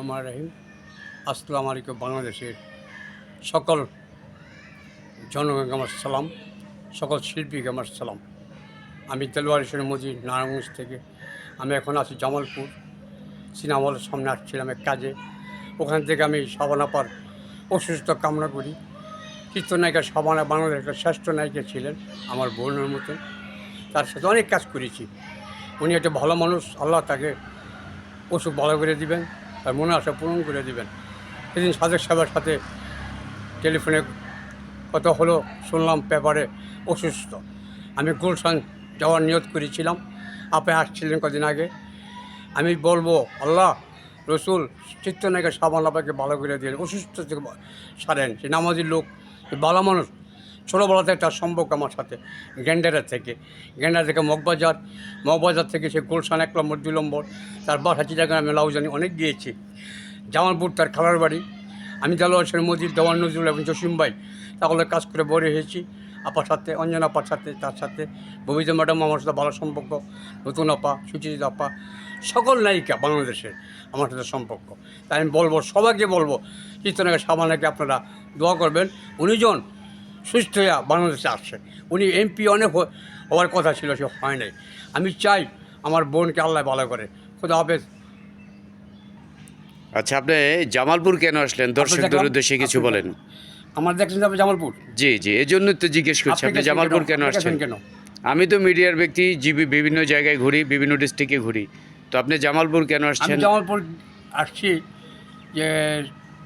রহমান রহিম আসসালামু আলাইকুম বাংলাদেশের সকল জনগণকে আমার সালাম, সকল শিল্পীকে আমার সালাম। আমি তেলোয়ার হোসেন মজিদ, নারায়ণগঞ্জ থেকে। আমি এখন আছি জামালপুর, সিনেমা হলের সামনে আসছিলাম এক কাজে। ওখান থেকে আমি সাবানাপার অসুস্থ কামনা করি। চিত্রনায়িকা সাবানা বাংলাদেশের শ্রেষ্ঠ নায়িকা ছিলেন আমার বোনের মতন তার সাথে অনেক কাজ করেছি। উনি একটা ভালো মানুষ, আল্লাহ তাকে অসুখ ভালো করে দিবেন। তার মনে আশা পূরণ করে দেবেন। সেদিন সাজেক সাহেবের সাথে টেলিফোনে কথা হলো, শুনলাম পেপারে অসুস্থ। আমি গুলশান যাওয়ার নিয়ত করেছিলাম। আপনি আসছিলেন কদিন আগে। আমি বলব, আল্লাহ রসুল চিত্তনায়কের সাবান আপাকে ভালো করে দিলেন অসুস্থ সারেন সে নামাজির লোক বালা মানুষ ছোটোবেলা থেকে তার সম্পর্ক আমার সাথে, গ্যান্ডারের থেকে। গ্যান্ডার থেকে মগবাজার মগবাজার থেকে সে গুলশান এক নম্বর, দুই নম্বর, তার বাসা চিটাগ্রামে লাউজানি অনেক গিয়েছি। জামালপুর, তার খালার বাড়ি। আমি জালোয়ার হোসেন মজিদ দেওয়ান নজরুল এবং জসিম ভাই, তাহলে কাজ করে বড় হয়েছি। আপার সাথে, অঞ্জন আপার সাথে, তার সাথে ববিতা ম্যাডাম আমার সাথে ভালো সম্পর্ক, নতুন আপা, সুচিত আপা, সকল নায়িকা বাংলাদেশের আমার সাথে সম্পর্ক। তাই আমি বলব, সবাইকে বলব চিত্রনায়ক সামানাকে আপনারা দোয়া করবেন। উনিজন সুস্থ হইয়া বাংলাদেশে আসছে। উনি এমপি অনেক হওয়ার কথা ছিল সে হয় নাই। আমি চাই আমার বোনকে আল্লাহ ভালো করে। খোদা হাফেজ। আচ্ছা আপনি জামালপুর কেন আসলেন? দর্শকদের উদ্দেশ্যে কিছু বলেন। আমার দেখছেন আপনি জামালপুর? জি জি এই জন্য তো জিজ্ঞেস করছি আপনি জামালপুর কেন? আসছেন? কেন? আমি তো মিডিয়ার ব্যক্তি জিবি বিভিন্ন জায়গায় ঘুরি বিভিন্ন ডিস্ট্রিক্টে ঘুরি। তো আপনি জামালপুর কেন আসছেন? জামালপুর আসছি যে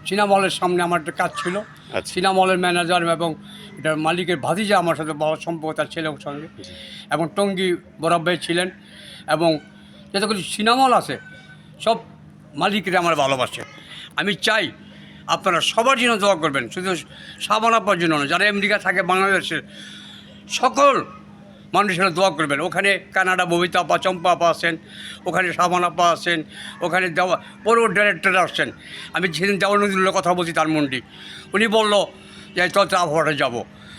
সিনেমা হলের সামনে আমার একটা কাজ ছিল। আচ্ছা। সিনেমা হলের ম্যানেজার এবং এটার মালিকের ভাতিজা আমার সাথে বড় সম্পর্ক তার ছেলের সঙ্গে। এবং টঙ্গী বরাব্বাই ছিলেন এবং যত কিছু সিনেমা হল আছে সব মালিকরা আমার ভালোবাসে। আমি চাই আপনারা সবার জন্য দোয়া করবেন শুধু সাবান আপার জন্য না যারা আমেরিকা থাকে বাংলাদেশের সকল মানুষেরা দোয়া করবেন। ওখানে কানাডা ববিতা আপা চম্পা আপা আসেন, ওখানে সাবান আপা আসেন, ওখানে দেওয়া বড় ডাইরেক্টর আসছেন। আমি সেদিন দেওয়া নজরুলের কথা বলছি তার মন্ডি। উনি বলল যে তো আবহাওয়াটা যাব।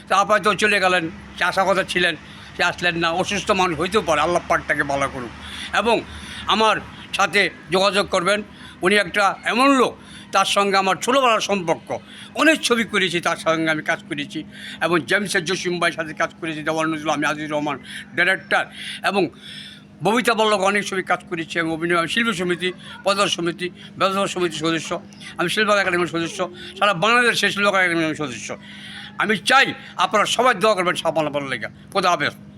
তা আপা তো চলে গেলেন সে আশা কথা ছিলেন সে আসলেন না। অসুস্থ মানুষ হইতেও পারে, আল্লাহ পাকটাকে ভালো করুক। এবং আমার সাথে যোগাযোগ করবেন। উনি একটা এমন লোক তার সঙ্গে আমার ছোটোবেলার সম্পর্ক। অনেক ছবি করেছি তার সঙ্গে আমি কাজ করেছি এবং জেমসের জসিম ভাইয়ের সাথে কাজ করেছি, দেওয়ান নজরুল, আমি আজিজ রহমান ডাইরেক্টর এবং ববিতা বল্লভ অনেক ছবি কাজ করেছি এবং অভিনয়, আমি শিল্পী সমিতি পদার সমিতি, ব্যবসা সমিতির সদস্য, আমি শিল্প একাডেমির সদস্য, সারা বাংলাদেশের শিল্প একাডেমির সদস্য। আমি চাই আপনারা সবাই দোয়া করবেন সাফল্য লেগে। কোথা হাফেজ।